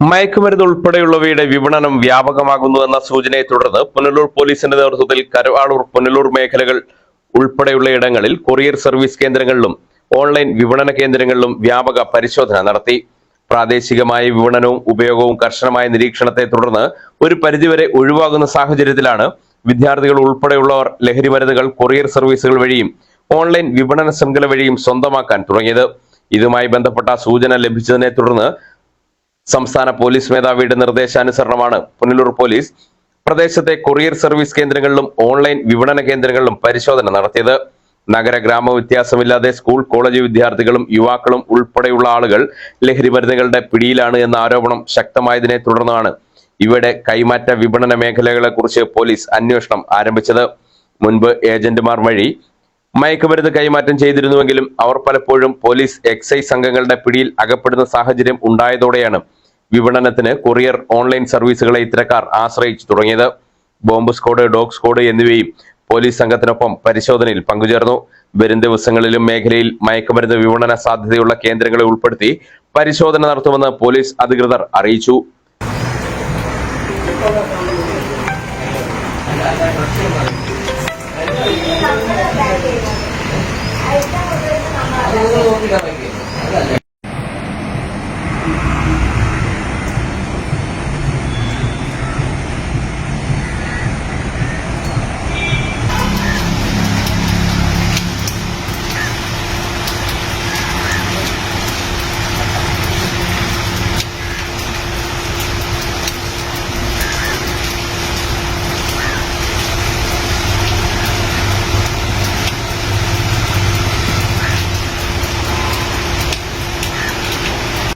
മയക്കുമരുന്ന് ഉൾപ്പെടെയുള്ളവയുടെ വിപണനം വ്യാപകമാകുന്നു എന്ന സൂചനയെ തുടർന്ന് പുനലൂർ പോലീസിന്റെ നേതൃത്വത്തിൽ കരവാളൂർ പുനലൂർ മേഖലകൾ ഉൾപ്പെടെയുള്ള ഇടങ്ങളിൽ കൊറിയർ സർവീസ് കേന്ദ്രങ്ങളിലും ഓൺലൈൻ വിപണന കേന്ദ്രങ്ങളിലും വ്യാപക പരിശോധന നടത്തി. പ്രാദേശികമായ വിപണനവും ഉപയോഗവും കർശനമായ നിരീക്ഷണത്തെ തുടർന്ന് ഒരു പരിധിവരെ ഒഴിവാകുന്ന സാഹചര്യത്തിലാണ് വിദ്യാർത്ഥികൾ ഉൾപ്പെടെയുള്ളവർ ലഹരി മരുന്നുകൾ കൊറിയർ സർവീസുകൾ വഴിയും ഓൺലൈൻ വിപണന ശൃംഖല വഴിയും സ്വന്തമാക്കാൻ തുടങ്ങിയത്. ഇതുമായി ബന്ധപ്പെട്ട സൂചന ലഭിച്ചതിനെ തുടർന്ന് സംസ്ഥാന പോലീസ് മേധാവിയുടെ നിർദ്ദേശാനുസരണമാണ്. പുനലൂർ പോലീസ് പ്രദേശത്തെ കൊറിയർ സർവീസ് കേന്ദ്രങ്ങളിലും ഓൺലൈൻ വിപണന കേന്ദ്രങ്ങളിലും പരിശോധന നടത്തിയത്. നഗര ഗ്രാമ വ്യത്യാസമില്ലാതെ സ്കൂൾ കോളേജ് വിദ്യാർത്ഥികളും യുവാക്കളും ഉൾപ്പെടെയുള്ള ആളുകൾ ലഹരി മരുന്നുകളുടെ പിടിയിലാണ് എന്ന ആരോപണം ശക്തമായതിനെ തുടർന്നാണ് ഇവിടെ കൈമാറ്റ വിപണന മേഖലകളെ കുറിച്ച് പോലീസ് അന്വേഷണം ആരംഭിച്ചത്. മുൻപ് ഏജന്റുമാർ വഴി മയക്കുമരുന്ന് കൈമാറ്റം ചെയ്തിരുന്നുവെങ്കിലും അവർ പലപ്പോഴും പോലീസ് എക്സൈസ് സംഘങ്ങളുടെ പിടിയിൽ അകപ്പെടുന്ന സാഹചര്യം ഉണ്ടായതോടെയാണ് വിപണനത്തിന് കൊറിയർ ഓൺലൈൻ സർവീസുകളെ ഇത്തരക്കാർ ആശ്രയിച്ചു തുടങ്ങിയത്. ബോംബ് സ്ക്വാഡ് ഡോഗ് സ്ക്വാഡ് എന്നിവയും പോലീസ് സംഘത്തിനൊപ്പം പരിശോധനയിൽ പങ്കുചേർന്നു. വരും ദിവസങ്ങളിലും മേഖലയിൽ മയക്കുമരുന്ന് വിപണന സാധ്യതയുള്ള കേന്ദ്രങ്ങളെ ഉൾപ്പെടുത്തി പരിശോധന നടത്തുമെന്ന് പോലീസ് അധികൃതർ അറിയിച്ചു.